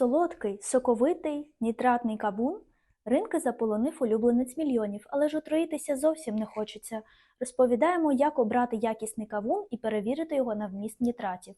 Солодкий, соковитий, нітратний кавун ринки заполонив улюбленець мільйонів, але ж отруїтися зовсім не хочеться. Розповідаємо, як обрати якісний кавун і перевірити його на вміст нітратів.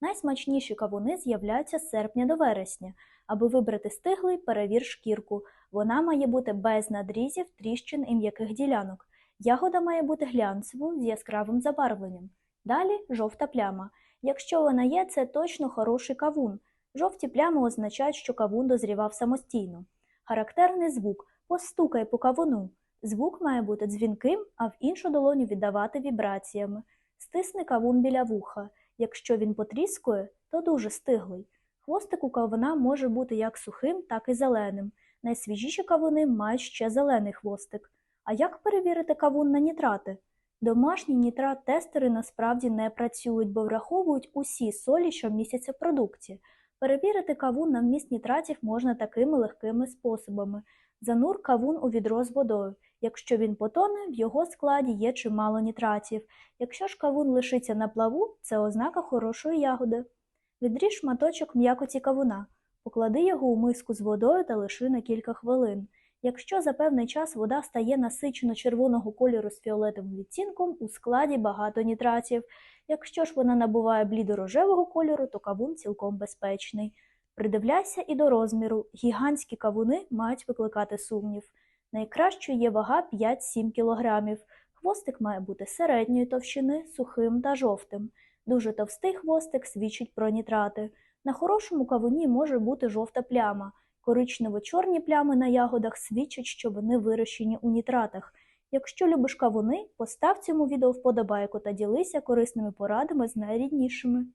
Найсмачніші кавуни з'являються з серпня до вересня. Аби вибрати стиглий, перевір шкірку. Вона має бути без надрізів, тріщин і м'яких ділянок. Ягода має бути глянцевою з яскравим забарвленням. Далі жовта пляма. Якщо вона є, це точно хороший кавун. Жовті плями означають, що кавун дозрівав самостійно. Характерний звук постукай по кавуну. Звук має бути дзвінким, а в іншу долоню віддавати вібраціями. Стисни кавун біля вуха. Якщо він потріскує, то дуже стиглий. Хвостик у кавуна може бути як сухим, так і зеленим. Найсвіжіші кавуни мають ще зелений хвостик. А як перевірити кавун на нітрати? Домашні нітрат-тестери насправді не працюють, бо враховують усі солі, що містяться в продукті. Перевірити кавун на вміст нітратів можна такими легкими способами. Занур кавун у відро з водою. Якщо він потоне, в його складі є чимало нітратів. Якщо ж кавун лишиться на плаву, це ознака хорошої ягоди. Відріж шматочок м'якоті кавуна. Поклади його у миску з водою та лиши на кілька хвилин. Якщо за певний час вода стає насичено червоного кольору з фіолетовим відтінком, у складі багато нітратів. Якщо ж вона набуває блідо-рожевого кольору, то кавун цілком безпечний. Придивляйся і до розміру. Гігантські кавуни мають викликати сумнів. Найкращою є вага 5-7 кг. Хвостик має бути середньої товщини, сухим та жовтим. Дуже товстий хвостик свідчить про нітрати. На хорошому кавуні може бути жовта пляма. Коричнево-чорні плями на ягодах свідчать, що вони вирощені у нітратах. Якщо любиш кавуни, постав цьому відео вподобайку та ділися корисними порадами з найріднішими.